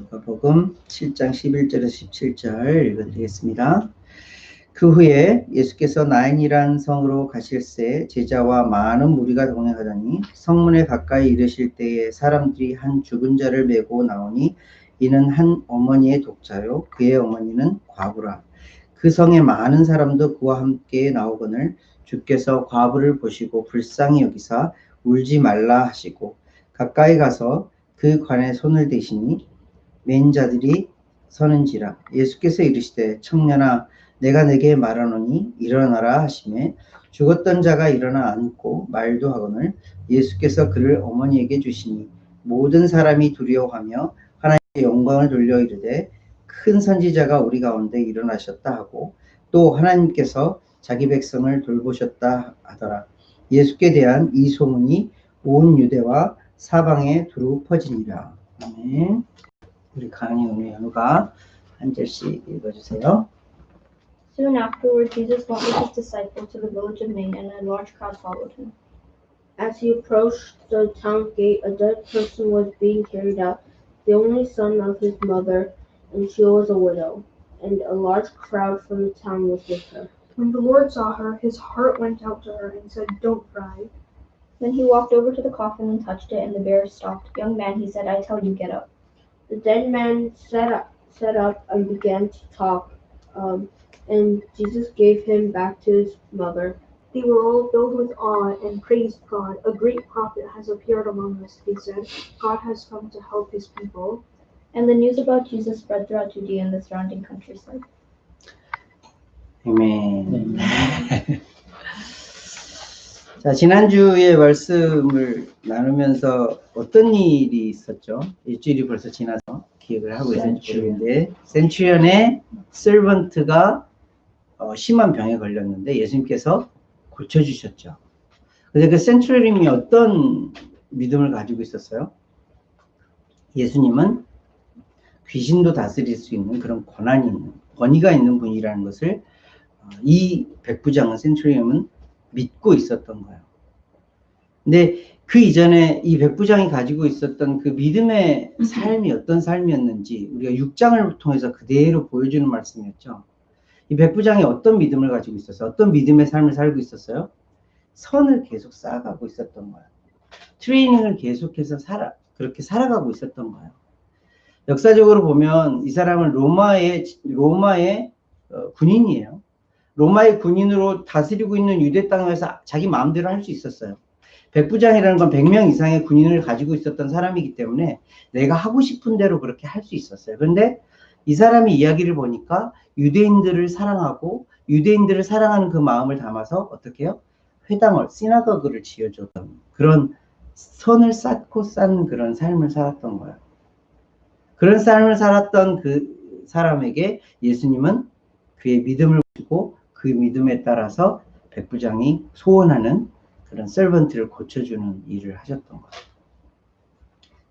누가복음 7장 11절에서 17절 읽어드리겠습니다. 그 후에 예수께서 나인이란 성으로 가실새 제자와 많은 무리가 동행하더니 성문에 가까이 이르실 때에 사람들이 한 죽은 자를 메고 나오니 이는 한 어머니의 독자요 그의 어머니는 과부라 그 성에 많은 사람도 그와 함께 나오거늘 주께서 과부를 보시고 불쌍히 여기사 울지 말라 하시고 가까이 가서 그 관에 손을 대시니 맨 자들이 서는지라 예수께서 이르시되 청년아 내가 내게 말하노니 일어나라 하시매 죽었던 자가 일어나 앉고 말도 하거늘 예수께서 그를 어머니에게 주시니 모든 사람이 두려워하며 하나님의 영광을 돌려 이르되 큰 선지자가 우리 가운데 일어나셨다 하고 또 하나님께서 자기 백성을 돌보셨다 하더라 예수께 대한 이 소문이 온 유대와 사방에 두루 퍼지니라 아멘. 우리 강의 오늘 연우가 한 절씩 읽어주세요. Soon afterward, Jesus went with his disciples to the village of Nain, and a large crowd followed him. As he approached the town gate, a dead person was being carried out, the only son of his mother, and she was a widow, and a large crowd from the town was with her. When the Lord saw her, his heart went out to her and said, Don't cry. Then he walked over to the coffin and touched it, and the bearer stopped. Young man, he said, I tell you, get up. The dead man sat up, sat up and began to talk, um, and Jesus gave him back to his mother. They were all filled with awe and praised God. A great prophet has appeared among us, they said. God has come to help his people. And the news about Jesus spread throughout Judea and the surrounding countryside. 아 자, 지난주에 말씀을 나누면서 어떤 일이 있었죠? 일주일이 벌써 지나서 기억을 하고 있는지 모르겠는데, 센츄리언의 servant가 어, 심한 병에 걸렸는데 예수님께서 고쳐주셨죠. 근데 그 센츄리언이 어떤 믿음을 가지고 있었어요? 예수님은 귀신도 다스릴 수 있는 그런 권한이 있는, 권위가 있는 분이라는 것을 어, 이 백부장은 센츄리언은 믿고 있었던 거예요. 근데 그 이전에 이 백부장이 가지고 있었던 그 믿음의 삶이 어떤 삶이었는지 우리가 6장을 통해서 그대로 보여주는 말씀이었죠. 이 백부장이 어떤 믿음을 가지고 있었어요? 어떤 믿음의 삶을 살고 있었어요? 선을 계속 쌓아가고 있었던 거예요. 트레이닝을 계속해서 살아, 그렇게 살아가고 있었던 거예요. 역사적으로 보면 이 사람은 로마의, 로마의 어, 군인이에요. 로마의 군인으로 다스리고 있는 유대 땅에서 자기 마음대로 할 수 있었어요. 백부장이라는 건 100명 이상의 군인을 가지고 있었던 사람이기 때문에 내가 하고 싶은 대로 그렇게 할 수 있었어요. 그런데 이 사람의 이야기를 보니까 유대인들을 사랑하고 유대인들을 사랑하는 그 마음을 담아서 어떻게 해요? 회당을, 시나거그를 지어줬던 그런 선을 쌓고 쌓는 그런 삶을 살았던 거예요. 그런 삶을 살았던 그 사람에게 예수님은 그의 믿음을 주고 그 믿음에 따라서 백부장이 소원하는 그런 서번트를 고쳐주는 일을 하셨던 거예요.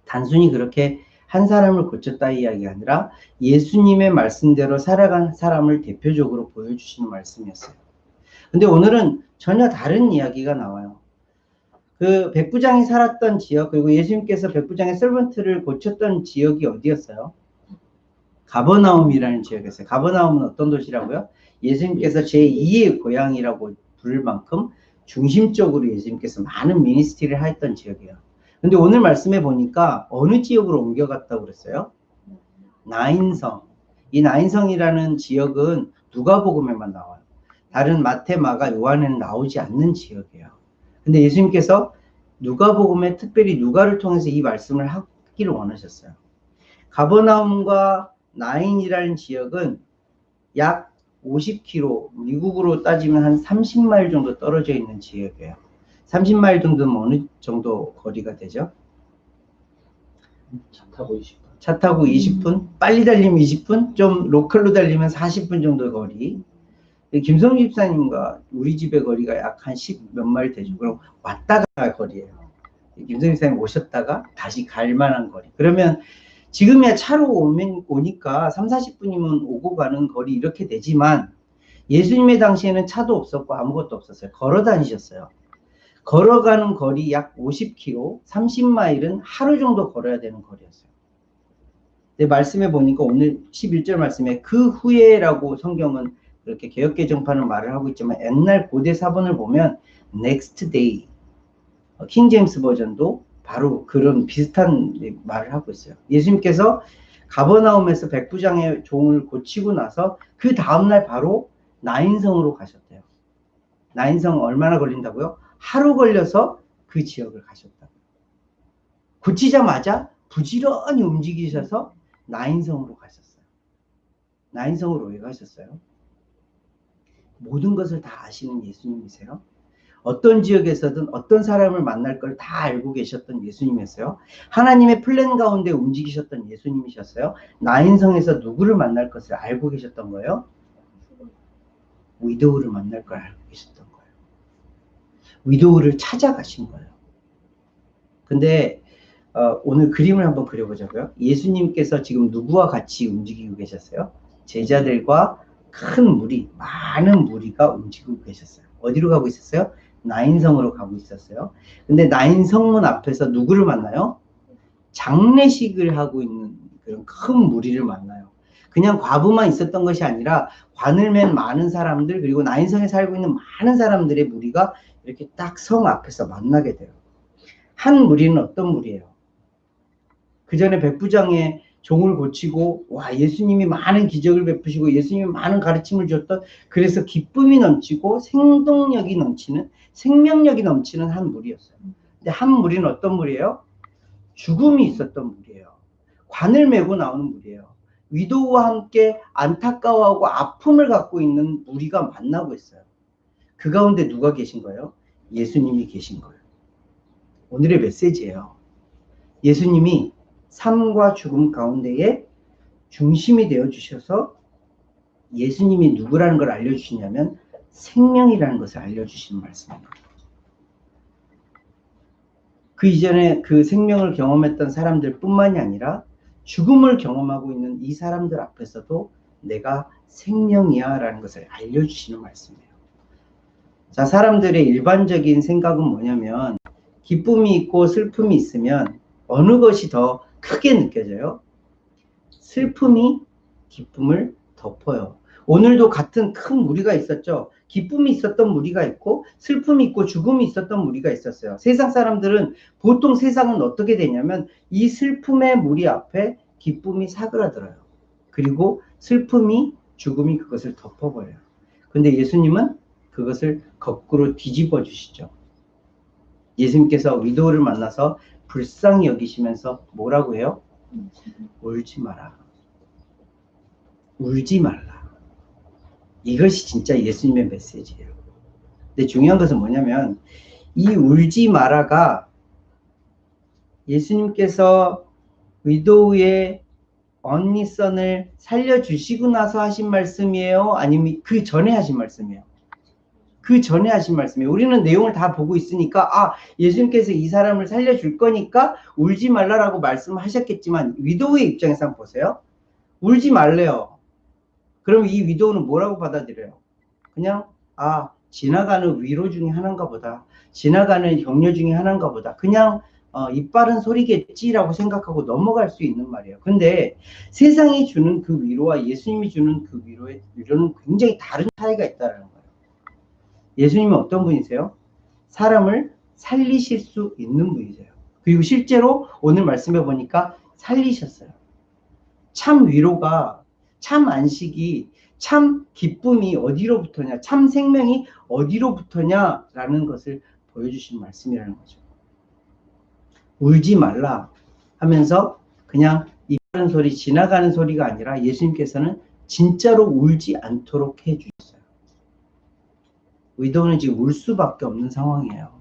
단순히 그렇게 한 사람을 고쳤다 이야기가 아니라 예수님의 말씀대로 살아간 사람을 대표적으로 보여주시는 말씀이었어요. 근데 오늘은 전혀 다른 이야기가 나와요. 그 백부장이 살았던 지역 그리고 예수님께서 백부장의 서번트를 고쳤던 지역이 어디였어요? 가버나움이라는 지역이었어요. 가버나움은 어떤 도시라고요? 예수님께서 제2의 고향이라고 부를 만큼 중심적으로 예수님께서 많은 미니스트리를 하였던 지역이에요. 근데 오늘 말씀해 보니까 어느 지역으로 옮겨갔다고 그랬어요? 나인성. 이 나인성이라는 지역은 누가복음에만 나와요. 다른 마태, 마가, 요한에는 나오지 않는 지역이에요. 근데 예수님께서 누가복음에 특별히 누가를 통해서 이 말씀을 하기를 원하셨어요. 가버나움과 나인이라는 지역은 약 50km, 미국으로 따지면 한 30마일 정도 떨어져 있는 지역이에요. 30마일 정도면 어느 정도 거리가 되죠? 차 타고 20분. 차 타고 20분, 빨리 달리면 20분, 좀 로컬로 달리면 40분 정도 거리. 김성 집사님과 우리 집의 거리가 약 한 10 몇 마일 되죠. 그럼 왔다가 갈 거리예요. 김성 집사님 오셨다가 다시 갈 만한 거리. 그러면 지금이야 차로 오면, 오니까 3, 40분이면 오고 가는 거리 이렇게 되지만 예수님의 당시에는 차도 없었고 아무것도 없었어요. 걸어 다니셨어요. 걸어가는 거리 약 50km, 30마일은 하루 정도 걸어야 되는 거리였어요. 내 말씀에 보니까 오늘 11절 말씀에 그 후에라고 성경은 그렇게 개혁개정판은 말을 하고 있지만 옛날 고대 사본을 보면 next day 어, 킹 제임스 버전도 바로 그런 비슷한 말을 하고 있어요. 예수님께서 가버나움에서 백부장의 종을 고치고 나서 그 다음날 바로 나인성으로 가셨대요. 나인성 얼마나 걸린다고요? 하루 걸려서 그 지역을 가셨다. 고치자마자 부지런히 움직이셔서 나인성으로 가셨어요. 나인성으로 왜 가셨어요? 모든 것을 다 아시는 예수님이세요. 어떤 지역에서든 어떤 사람을 만날 걸 다 알고 계셨던 예수님이었어요. 하나님의 플랜 가운데 움직이셨던 예수님이셨어요. 나인성에서 누구를 만날 것을 알고 계셨던 거예요? 위도우를 만날 걸 알고 계셨던 거예요. 위도우를 찾아가신 거예요. 근데 어, 오늘 그림을 한번 그려보자고요. 예수님께서 지금 누구와 같이 움직이고 계셨어요? 제자들과 큰 무리, 많은 무리가 움직이고 계셨어요. 어디로 가고 있었어요? 나인성으로 가고 있었어요. 근데 나인성문 앞에서 누구를 만나요? 장례식을 하고 있는 그런 큰 무리를 만나요. 그냥 과부만 있었던 것이 아니라 관을 맨 많은 사람들 그리고 나인성에 살고 있는 많은 사람들의 무리가 이렇게 딱 성 앞에서 만나게 돼요. 한 무리는 어떤 무리예요? 그 전에 백부장의 종을 고치고 와 예수님이 많은 기적을 베푸시고 예수님이 많은 가르침을 줬던 그래서 기쁨이 넘치고 생동력이 넘치는 생명력이 넘치는 한 무리였어요. 근데 한 무리는 어떤 무리예요? 죽음이 있었던 무리예요. 관을 메고 나오는 무리예요. 위도우와 함께 안타까워하고 아픔을 갖고 있는 무리가 만나고 있어요. 그 가운데 누가 계신 거예요? 예수님이 계신 거예요. 오늘의 메시지예요. 예수님이 삶과 죽음 가운데에 중심이 되어 주셔서 예수님이 누구라는 걸 알려주시냐면 생명이라는 것을 알려주시는 말씀입니다. 그 이전에 그 생명을 경험했던 사람들 뿐만이 아니라 죽음을 경험하고 있는 이 사람들 앞에서도 내가 생명이야 라는 것을 알려주시는 말씀이에요. 자, 사람들의 일반적인 생각은 뭐냐면 기쁨이 있고 슬픔이 있으면 어느 것이 더 크게 느껴져요? 슬픔이 기쁨을 덮어요. 오늘도 같은 큰 무리가 있었죠. 기쁨이 있었던 무리가 있고 슬픔이 있고 죽음이 있었던 무리가 있었어요. 세상 사람들은 보통 세상은 어떻게 되냐면 이 슬픔의 무리 앞에 기쁨이 사그라들어요. 그리고 슬픔이 죽음이 그것을 덮어버려요. 근데 예수님은 그것을 거꾸로 뒤집어 주시죠. 예수님께서 위도우를 만나서 불쌍히 여기시면서 뭐라고 해요? 울지 마라. 울지 말라. 이것이 진짜 예수님의 메시지예요. 근데 중요한 것은 뭐냐면 이 울지 마라가 예수님께서 위도우의 언니 선을 살려주시고 나서 하신 말씀이에요? 아니면 그 전에 하신 말씀이에요? 그 전에 하신 말씀이에요. 우리는 내용을 다 보고 있으니까, 아, 예수님께서 이 사람을 살려줄 거니까 울지 말라라고 말씀하셨겠지만, 위도우의 입장에서 한번 보세요. 울지 말래요. 그럼 이 위도우는 뭐라고 받아들여요? 그냥, 아, 지나가는 위로 중에 하나인가 보다. 지나가는 격려 중에 하나인가 보다. 그냥, 어, 이빠른 소리겠지라고 생각하고 넘어갈 수 있는 말이에요. 근데 세상이 주는 그 위로와 예수님이 주는 그 위로의 위로는 굉장히 다른 차이가 있다는 거예요. 예수님은 어떤 분이세요? 사람을 살리실 수 있는 분이세요. 그리고 실제로 오늘 말씀해 보니까 살리셨어요. 참 위로가, 참 안식이, 참 기쁨이 어디로부터냐, 참 생명이 어디로부터냐라는 것을 보여주신 말씀이라는 거죠. 울지 말라 하면서 그냥 이런 소리, 지나가는 소리가 아니라 예수님께서는 진짜로 울지 않도록 해주셨어요. 위도우는 지금 울 수밖에 없는 상황이에요.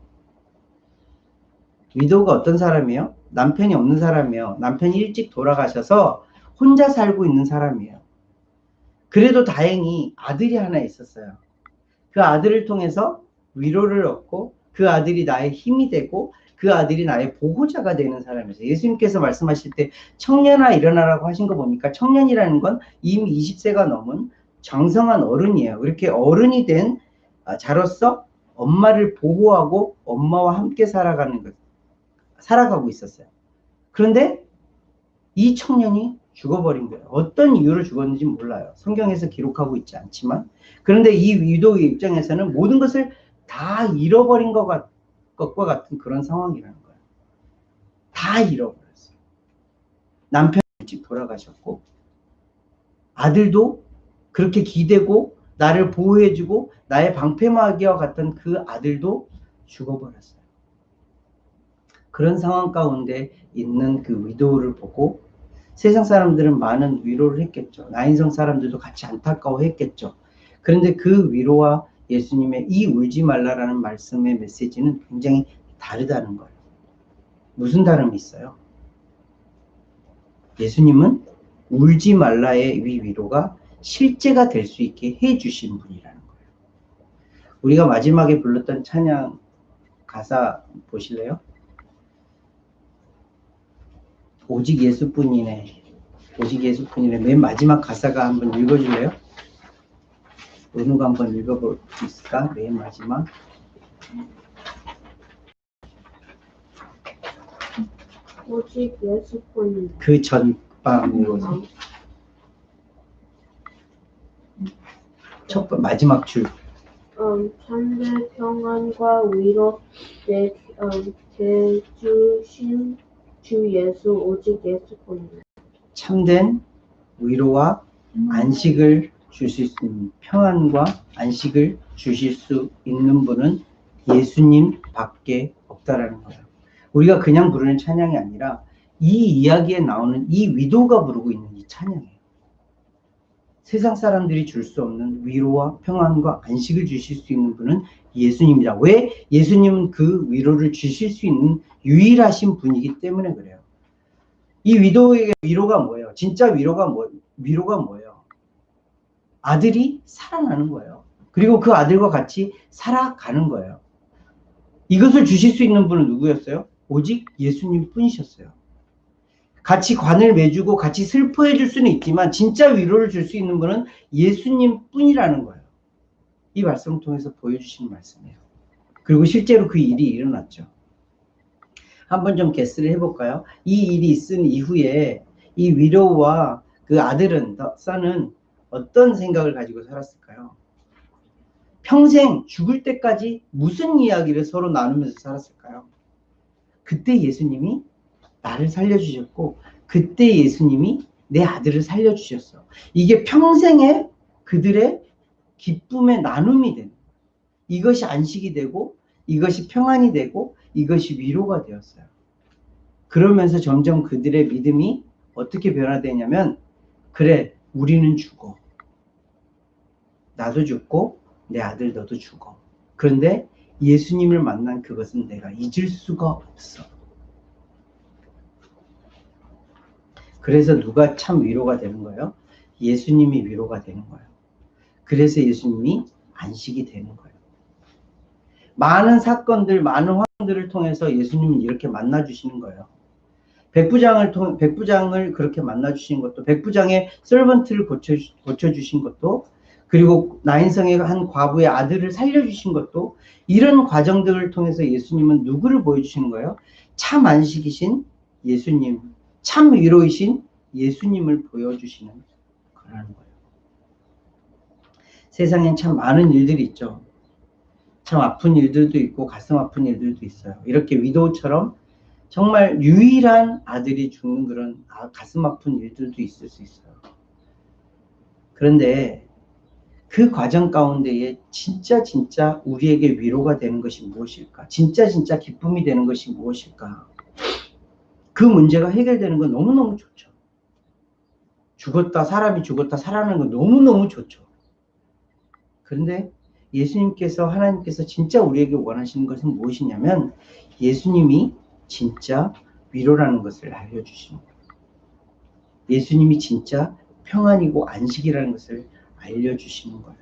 위도우가 어떤 사람이에요? 남편이 없는 사람이에요. 남편이 일찍 돌아가셔서 혼자 살고 있는 사람이에요. 그래도 다행히 아들이 하나 있었어요. 그 아들을 통해서 위로를 얻고 그 아들이 나의 힘이 되고 그 아들이 나의 보호자가 되는 사람이었어요. 예수님께서 말씀하실 때 청년아 일어나라고 하신 거 보니까 청년이라는 건 이미 20세가 넘은 장성한 어른이에요. 이렇게 어른이 된 아, 자로서 엄마를 보호하고 엄마와 함께 살아가는 것, 살아가고 있었어요. 그런데 이 청년이 죽어버린 거예요. 어떤 이유로 죽었는지 몰라요. 성경에서 기록하고 있지 않지만. 그런데 이 위도의 입장에서는 모든 것을 다 잃어버린 것 같, 것과 같은 그런 상황이라는 거예요. 다 잃어버렸어요. 남편이 일찍 돌아가셨고, 아들도 그렇게 기대고, 나를 보호해주고, 나의 방패막이와 같던 그 아들도 죽어버렸어요. 그런 상황 가운데 있는 그 위도를 보고 세상 사람들은 많은 위로를 했겠죠. 나인성 사람들도 같이 안타까워 했겠죠. 그런데 그 위로와 예수님의 이 울지 말라라는 말씀의 메시지는 굉장히 다르다는 거예요. 무슨 다름이 있어요? 예수님은 울지 말라의 이 위로가 실제가 될 수 있게 해 주신 분이라는 거예요. 우리가 마지막에 불렀던 찬양 가사 보실래요? 오직 예수뿐이네. 오직 예수뿐이네. 맨 마지막 가사가 한번 읽어줄래요? 은우가 한번 읽어볼 수 있을까? 맨 마지막. 오직 예수뿐이네. 그 전방으로 첫 번, 마지막 줄. 음, 참된 평안과 위로 내, 음, 대주신 주 예수 오직 예수뿐이네. 참된 위로와 안식을 주실 수 있는 평안과 안식을 주실 수 있는 분은 예수님 밖에 없다라는 거예요. 우리가 그냥 부르는 찬양이 아니라 이 이야기에 나오는 이 위도가 부르고 있는 이 찬양이에요. 세상 사람들이 줄 수 없는 위로와 평안과 안식을 주실 수 있는 분은 예수님이다. 왜? 예수님은 그 위로를 주실 수 있는 유일하신 분이기 때문에 그래요. 이 위도의 위로가 뭐예요? 진짜 위로가 뭐, 위로가 뭐예요? 아들이 살아나는 거예요. 그리고 그 아들과 같이 살아가는 거예요. 이것을 주실 수 있는 분은 누구였어요? 오직 예수님 뿐이셨어요. 같이 관을 맺주고 같이 슬퍼해 줄 수는 있지만 진짜 위로를 줄 수 있는 분은 예수님 뿐이라는 거예요. 이 말씀을 통해서 보여주시는 말씀이에요. 그리고 실제로 그 일이 일어났죠. 한번 좀 개스를 해볼까요? 이 일이 있은 이후에 이 위로와 그 아들은, 썬은 어떤 생각을 가지고 살았을까요? 평생 죽을 때까지 무슨 이야기를 서로 나누면서 살았을까요? 그때 예수님이 나를 살려주셨고, 그때 예수님이 내 아들을 살려주셨어. 이게 평생의 그들의 기쁨의 나눔이 거예요. 이것이 안식이 되고, 이것이 평안이 되고, 이것이 위로가 되었어요. 그러면서 점점 그들의 믿음이 어떻게 변화되냐면, 그래, 우리는 죽어. 나도 죽고, 내 아들 너도 죽어. 그런데 예수님을 만난 그것은 내가 잊을 수가 없어. 그래서 누가 참 위로가 되는 거예요? 예수님이 위로가 되는 거예요. 그래서 예수님이 안식이 되는 거예요. 많은 사건들, 많은 환경들을 통해서 예수님은 이렇게 만나 주시는 거예요. 백부장을 통 백부장을 그렇게 만나 주신 것도 백부장의 서번트를 고쳐 고쳐 주신 것도 그리고 나인성의 한 과부의 아들을 살려 주신 것도 이런 과정들을 통해서 예수님은 누구를 보여 주시는 거예요? 참 안식이신 예수님, 참 위로이신 예수님을 보여 주시는 거라는 거예요. 세상엔 참 많은 일들이 있죠. 참 아픈 일들도 있고 가슴 아픈 일들도 있어요. 이렇게 위도우처럼 정말 유일한 아들이 죽는 그런 아- 가슴 아픈 일들도 있을 수 있어요. 그런데 그 과정 가운데에 진짜 진짜 우리에게 위로가 되는 것이 무엇일까? 진짜 진짜 기쁨이 되는 것이 무엇일까? 그 문제가 해결되는 건 너무너무 좋죠. 죽었다, 사람이 죽었다, 살아나는 건 너무너무 좋죠. 그런데 예수님께서, 하나님께서 진짜 우리에게 원하시는 것은 무엇이냐면 예수님이 진짜 위로라는 것을 알려주시는 거예요. 예수님이 진짜 평안이고 안식이라는 것을 알려주시는 거예요.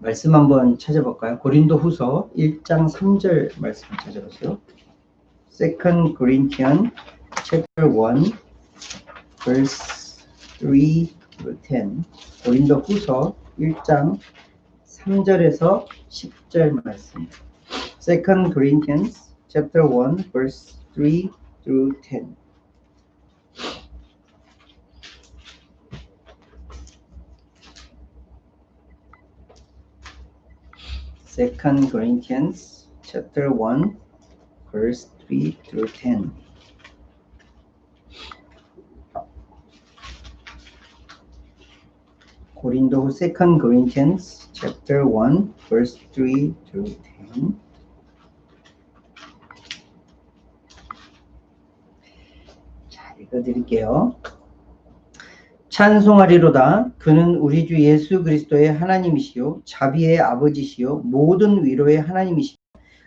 말씀 한번 찾아볼까요? 고린도 후서 1장 3절 말씀 찾아보세요. Second Corinthians chapter 1 verse 3 to 10 고린도 후서 1장 3절에서 10절 말씀 Second Corinthians chapter 1 verse 3 through 10 Second Corinthians chapter 1 verse 3 through 10. 고린도 Second Corinthians chapter 1 verse 3 through 10. 자, 읽어 드릴게요. 찬송하리로다. 그는 우리 주 예수 그리스도의 하나님이시요 자비의 아버지시요 모든 위로의 하나님이시요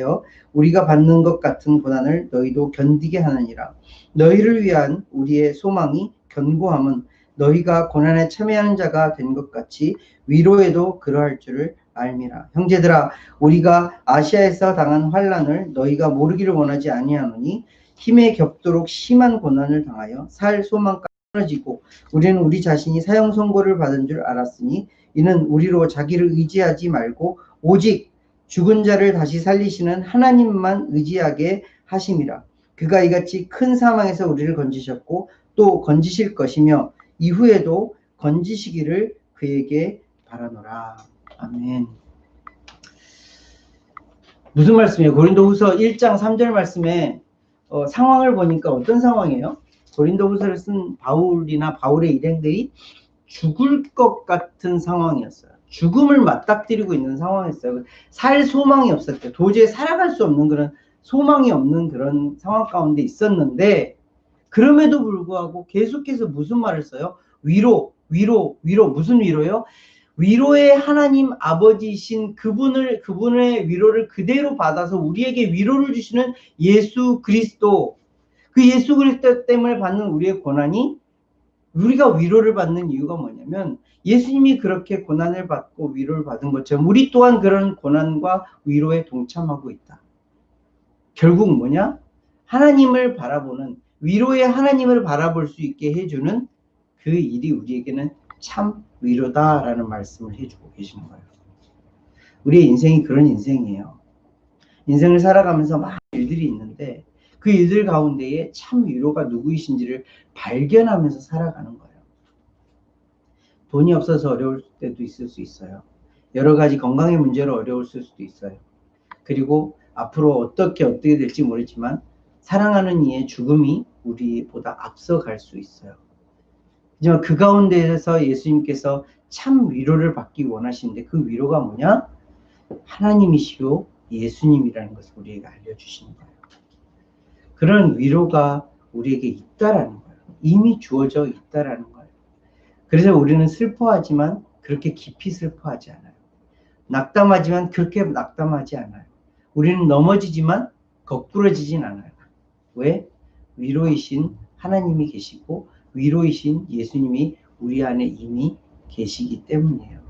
여 우리가 받는 것 같은 고난을 너희도 견디게 하느니라. 너희를 위한 우리의 소망이 견고함은 너희가 고난에 참여하는 자가 된 것 같이 위로에도 그러할 줄을 알미라. 형제들아, 우리가 아시아에서 당한 환란을 너희가 모르기를 원하지 아니하노니 힘에 겹도록 심한 고난을 당하여 살 소망까지 떨어지고 우리는 우리 자신이 사형 선고를 받은 줄 알았으니 이는 우리로 자기를 의지하지 말고 오직 죽은 자를 다시 살리시는 하나님만 의지하게 하심이라. 그가 이같이 큰 사망에서 우리를 건지셨고 또 건지실 것이며 이후에도 건지시기를 그에게 바라노라. 아멘. 무슨 말씀이에요? 고린도후서 1장 3절 말씀에 어, 상황을 보니까 어떤 상황이에요? 고린도후서를 쓴 바울이나 바울의 일행들이 죽을 것 같은 상황이었어요. 죽음을 맞닥뜨리고 있는 상황이었어요. 살 소망이 없었대요. 도저히 살아갈 수 없는 그런 소망이 없는 그런 상황 가운데 있었는데 그럼에도 불구하고 계속해서 무슨 말을 써요? 위로, 위로, 위로. 무슨 위로요? 위로의 하나님 아버지이신 그분을 그분의 위로를 그대로 받아서 우리에게 위로를 주시는 예수 그리스도 그 예수 그리스도 때문에 받는 우리의 고난이 우리가 위로를 받는 이유가 뭐냐면 예수님이 그렇게 고난을 받고 위로를 받은 것처럼 우리 또한 그런 고난과 위로에 동참하고 있다. 결국 뭐냐? 하나님을 바라보는 위로의 하나님을 바라볼 수 있게 해주는 그 일이 우리에게는 참 위로다라는 말씀을 해주고 계시는 거예요. 우리의 인생이 그런 인생이에요. 인생을 살아가면서 많은 일들이 있는데 그 일들 가운데에 참 위로가 누구이신지를 발견하면서 살아가는 거예요. 돈이 없어서 어려울 때도 있을 수 있어요. 여러 가지 건강의 문제로 어려울 수도 있어요. 그리고 앞으로 어떻게 어떻게 될지 모르지만 사랑하는 이의 죽음이 우리보다 앞서갈 수 있어요. 하지만 그 가운데에서 예수님께서 참 위로를 받기 원하시는데 그 위로가 뭐냐? 하나님이시요 예수님이라는 것을 우리에게 알려주시는 거예요. 그런 위로가 우리에게 있다라는 거예요. 이미 주어져 있다라는 거예요. 그래서 우리는 슬퍼하지만 그렇게 깊이 슬퍼하지 않아요. 낙담하지만 그렇게 낙담하지 않아요. 우리는 넘어지지만 거꾸러지진 않아요. 왜? 위로이신 하나님이 계시고 위로이신 예수님이 우리 안에 이미 계시기 때문이에요.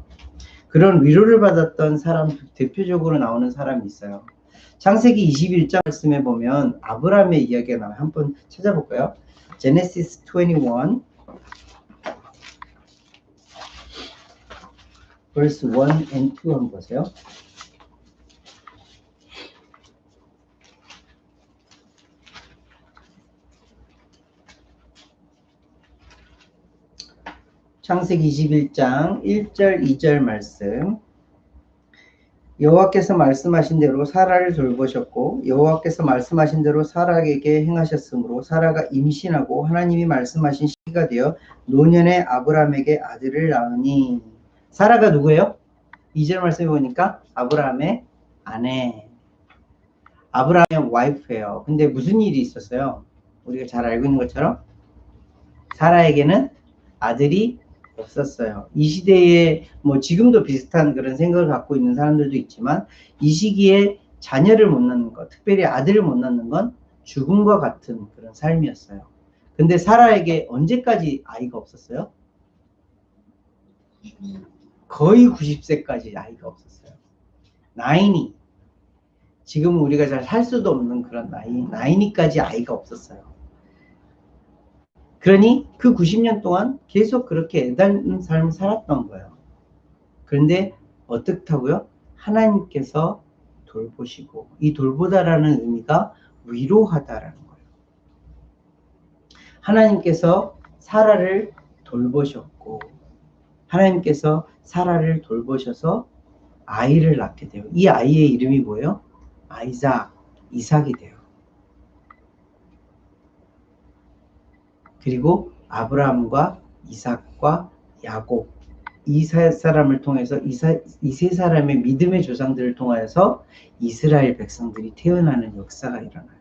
그런 위로를 받았던 사람 대표적으로 나오는 사람이 있어요. 창세기 21장 말씀에 보면 아브라함의 이야기가 나와요. 한번 찾아볼까요? 제네시스 21 verse 1 and 2 한번 보세요. 창세기 21장 1절 2절 말씀 여호와께서 말씀하신 대로 사라를 돌보셨고 여호와께서 말씀하신 대로 사라에게 행하셨으므로 사라가 임신하고 하나님이 말씀하신 시기가 되어 노년의 아브라함에게 아들을 낳으니 사라가 누구예요? 2절 말씀해 보니까 아브라함의 아내 아브라함의 와이프예요. 근데 무슨 일이 있었어요? 우리가 잘 알고 있는 것처럼 사라에게는 아들이 없었어요. 이 시대에 뭐 지금도 비슷한 그런 생각을 갖고 있는 사람들도 있지만 이 시기에 자녀를 못 낳는 것, 특별히 아들을 못 낳는 건 죽음과 같은 그런 삶이었어요. 근데 사라에게 언제까지 아이가 없었어요? 거의 90세까지 아이가 없었어요. 나인이 지금 우리가 잘 살 수도 없는 그런 나이, 나이니까지 아이가 없었어요. 그러니 그 90년 동안 계속 그렇게 애달는 삶을 살았던 거예요. 그런데 어떻다고요? 하나님께서 돌보시고 이 돌보다라는 의미가 위로하다라는 거예요. 하나님께서 사라를 돌보셨고 하나님께서 사라를 돌보셔서 아이를 낳게 돼요. 이 아이의 이름이 뭐예요? 아이작, 이삭이 돼요. 그리고 아브라함과 이삭과 야곱 이 세 사람을 통해서 이 세 사람의 믿음의 조상들을 통하여서 이스라엘 백성들이 태어나는 역사가 일어나요.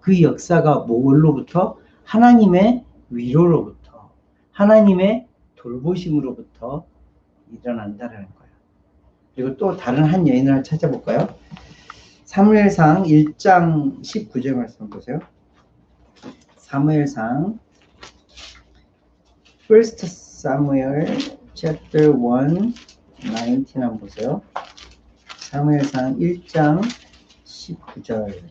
그 역사가 뭘로부터 하나님의 위로로부터 하나님의 돌보심으로부터 일어난다라는 거예요. 그리고 또 다른 한 여인을 찾아볼까요? 사무엘상 1장 19절 말씀 보세요. 사무엘상 First Samuel chapter 1 19 한번 보세요. 사무엘상 1장 19절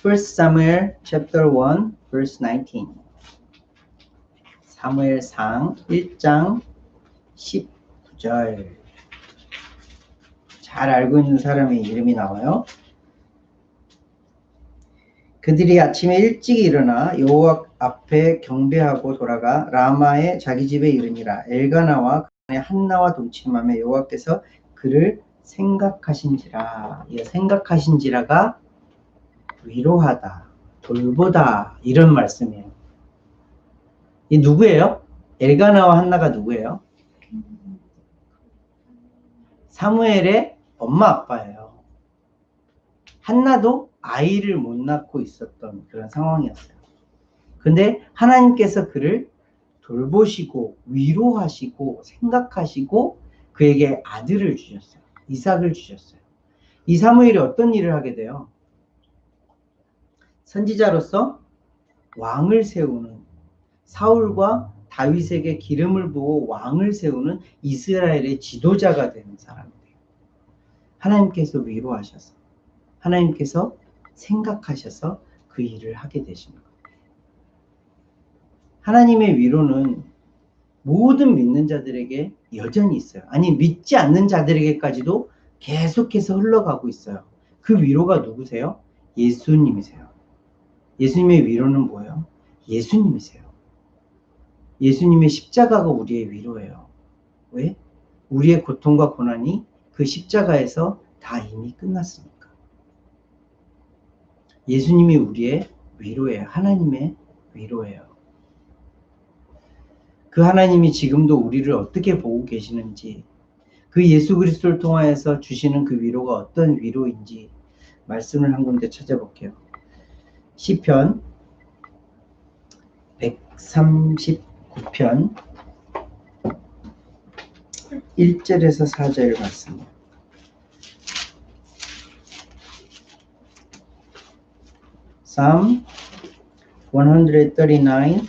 First Samuel chapter 1 verse 19 사무엘상 1장 19절 잘 알고 있는 사람의 이름이 나와요. 그들이 아침에 일찍 일어나 여호와 앞에 경배하고 돌아가 라마의 자기 집에 이르니라 엘가나와 그의 한나와 동침하며 여호와께서 그를 생각하신지라 이 생각하신지라가 위로하다 돌보다 이런 말씀이에요. 이 누구예요? 엘가나와 한나가 누구예요? 사무엘의 엄마 아빠예요. 한나도 아이를 못 낳고 있었던 그런 상황이었어요. 근데 하나님께서 그를 돌보시고 위로하시고 생각하시고 그에게 아들을 주셨어요. 이삭을 주셨어요. 이 사무엘이 어떤 일을 하게 돼요? 선지자로서 왕을 세우는 사울과 다윗에게 기름을 부어 왕을 세우는 이스라엘의 지도자가 되는 돼요. 하나님께서 위로하셔서 하나님께서 생각하셔서 그 일을 하게 되신 거예요. 하나님의 위로는 모든 믿는 자들에게 여전히 있어요. 아니 믿지 않는 자들에게까지도 계속해서 흘러가고 있어요. 그 위로가 누구세요? 예수님이세요. 예수님의 위로는 뭐예요? 예수님이세요. 예수님의 십자가가 우리의 위로예요. 왜? 우리의 고통과 고난이 그 십자가에서 다 이미 끝났으니까. 예수님이 우리의 위로예요. 하나님의 위로예요. 그 하나님이 지금도 우리를 어떻게 보고 계시는지, 그 예수 그리스도를 통하여서 주시는 그 위로가 어떤 위로인지 말씀을 한 군데 찾아볼게요. 시편 139편 1절에서 4절 말씀. Psalm 139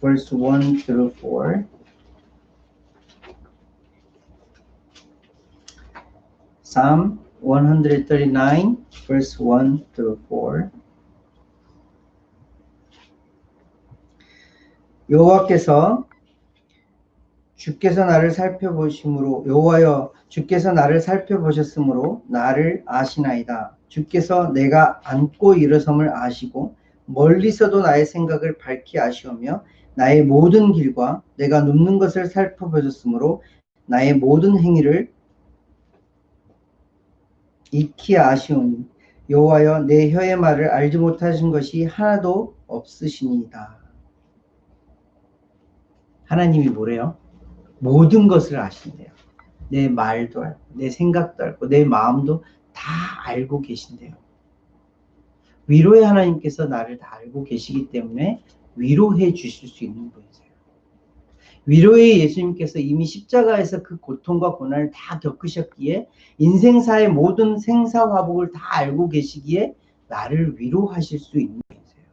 verse 1 through 4. Psalm 139 verse 1 through 4. 여호와께서 주께서 나를 살펴보심으로 여호와여 주께서 나를 살펴보셨으므로 나를 아시나이다. 주께서 내가 앉고 일어섬을 아시고 멀리서도 나의 생각을 밝히 아시오며 나의 모든 길과 내가 눕는 것을 살펴보셨으므로 나의 모든 행위를 익히 아시오니 여호와여 내 혀의 말을 알지 못하신 것이 하나도 없으시니이다. 하나님이 뭐래요? 모든 것을 아신대요. 내 말도 알고, 내 생각도 알고, 내 마음도 다 알고 계신대요. 위로의 하나님께서 나를 다 알고 계시기 때문에 위로해 주실 수 있는 분이세요. 위로의 예수님께서 이미 십자가에서 그 고통과 고난을 다 겪으셨기에 인생사의 모든 생사화복을 다 알고 계시기에 나를 위로하실 수 있는 분이세요.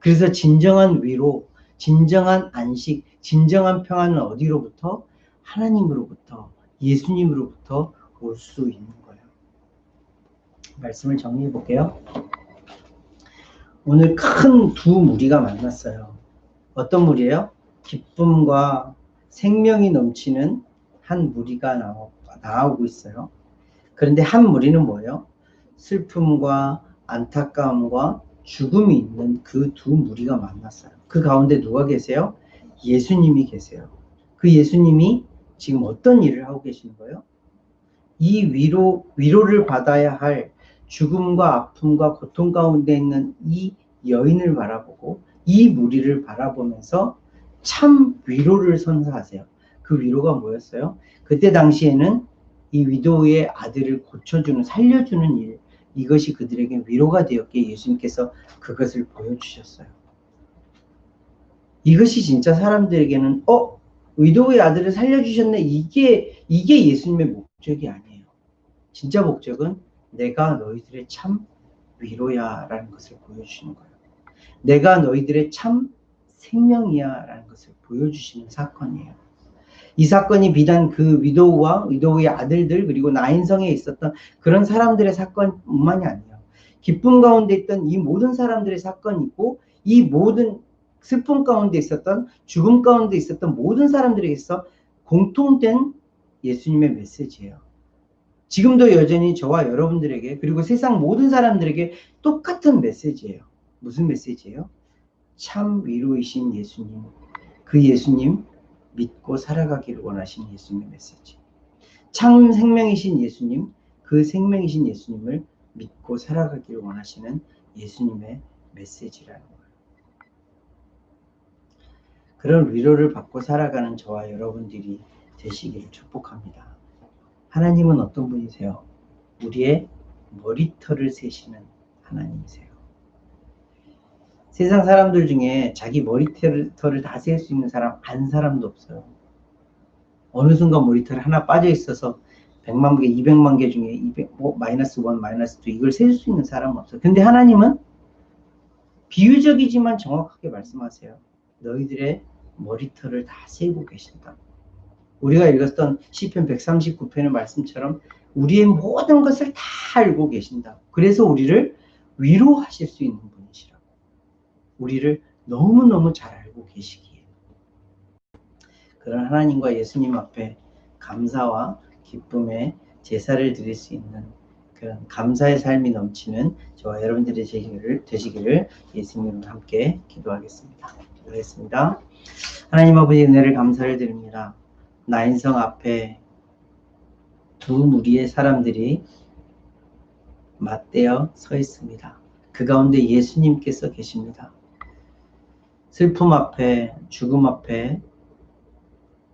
그래서 진정한 위로, 진정한 안식, 진정한 평안은 어디로부터? 하나님으로부터, 예수님으로부터 올 수 있는 거예요. 말씀을 정리해 볼게요. 오늘 큰 두 무리가 만났어요. 어떤 무리예요? 기쁨과 생명이 넘치는 한 무리가 나오, 나오고 있어요. 그런데 한 무리는 뭐예요? 슬픔과 안타까움과 죽음이 있는 그 두 무리가 만났어요. 그 가운데 누가 계세요? 예수님이 계세요. 그 예수님이 지금 어떤 일을 하고 계시는 거예요? 이 위로, 위로를 받아야 할 죽음과 아픔과 고통 가운데 있는 이 여인을 바라보고 이 무리를 바라보면서 참 위로를 선사하세요. 그 위로가 뭐였어요? 그때 당시에는 이 위도우의 아들을 고쳐주는, 살려주는 일, 이것이 그들에게 위로가 되었기에 예수님께서 그것을 보여주셨어요. 이것이 진짜 사람들에게는, 어? 위도우의 아들을 살려주셨네. 이게, 이게 예수님의 목적이 아니에요. 진짜 목적은 내가 너희들의 참 위로야 라는 것을 보여주시는 거예요. 내가 너희들의 참 생명이야 라는 것을 보여주시는 사건이에요. 이 사건이 비단 그 위도우와 위도우의 아들들 그리고 나인성에 있었던 그런 사람들의 사건뿐만이 아니에요. 기쁨 가운데 있던 이 모든 사람들의 사건이고 이 모든 슬픔 가운데 있었던 죽음 가운데 있었던 모든 사람들에게서 공통된 예수님의 메시지예요. 지금도 여전히 저와 여러분들에게 그리고 세상 모든 사람들에게 똑같은 메시지예요. 무슨 메시지예요? 참 위로이신 예수님. 그 예수님 믿고 살아가기를 원하신 예수님의 메시지. 참 생명이신 예수님, 그 생명이신 예수님을 믿고 살아가기를 원하시는 예수님의 메시지라는. 그런 위로를 받고 살아가는 저와 여러분들이 되시기를 축복합니다. 하나님은 어떤 분이세요? 우리의 머리털을 세시는 하나님이세요. 세상 사람들 중에 자기 머리털을 다 셀 수 있는 사람 한 사람도 없어요. 어느 순간 머리털 하나 빠져 있어서 100만 개, 200만 개 중에 200, 뭐, 마이너스 1, 마이너스 2 이걸 셀 수 있는 사람은 없어요. 근데 하나님은 비유적이지만 정확하게 말씀하세요. 너희들의 머리털을 다 세고 계신다. 우리가 읽었던 시편 139편의 말씀처럼 우리의 모든 것을 다 알고 계신다. 그래서 우리를 위로하실 수 있는 분이시라고. 우리를 너무너무 잘 알고 계시기에. 그런 하나님과 예수님 앞에 감사와 기쁨의 제사를 드릴 수 있는 그런 감사의 삶이 넘치는 저와 여러분들이 되시기를, 되시기를 예수님과 함께 기도하겠습니다. 기도하겠습니다. 하나님 아버지 은혜를 감사를 드립니다. 나인성 앞에 두 무리의 사람들이 맞대어 서 있습니다. 그 가운데 예수님께서 계십니다. 슬픔 앞에, 죽음 앞에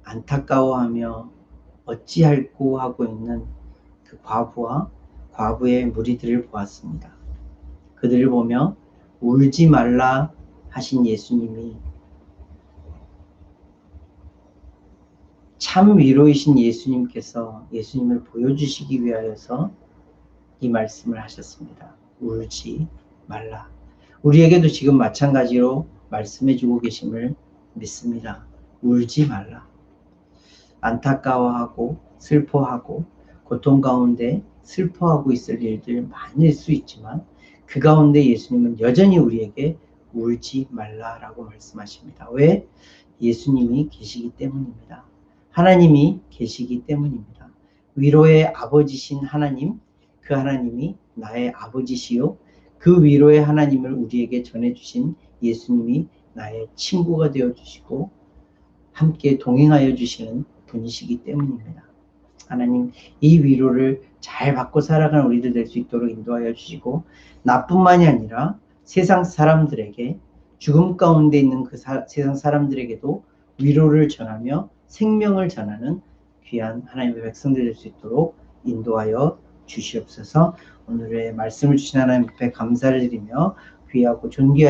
안타까워하며 어찌할꼬 하고 있는 그 과부와 과부의 무리들을 보았습니다. 그들을 보며 울지 말라 하신 예수님이 참 위로이신 예수님께서 예수님을 보여주시기 위하여서 이 말씀을 하셨습니다. 울지 말라. 우리에게도 지금 마찬가지로 말씀해주고 계심을 믿습니다. 울지 말라. 안타까워하고 슬퍼하고 고통 가운데 슬퍼하고 있을 일들 많을 수 있지만 그 가운데 예수님은 여전히 우리에게 울지 말라라고 말씀하십니다. 왜? 예수님이 계시기 때문입니다. 하나님이 계시기 때문입니다. 위로의 아버지신 하나님, 그 하나님이 나의 아버지시요. 그 위로의 하나님을 우리에게 전해주신 예수님이 나의 친구가 되어주시고 함께 동행하여 주시는 분이시기 때문입니다. 하나님, 이 위로를 잘 받고 살아가는 우리들 될 수 있도록 인도하여 주시고, 나뿐만이 아니라 세상 사람들에게, 죽음 가운데 있는 그 사, 세상 사람들에게도 위로를 전하며 생명을 전하는 귀한 하나님의 백성들 될 수 있도록 인도하여 주시옵소서. 오늘의 말씀을 주신 하나님 앞에 감사를 드리며 귀하고 존귀한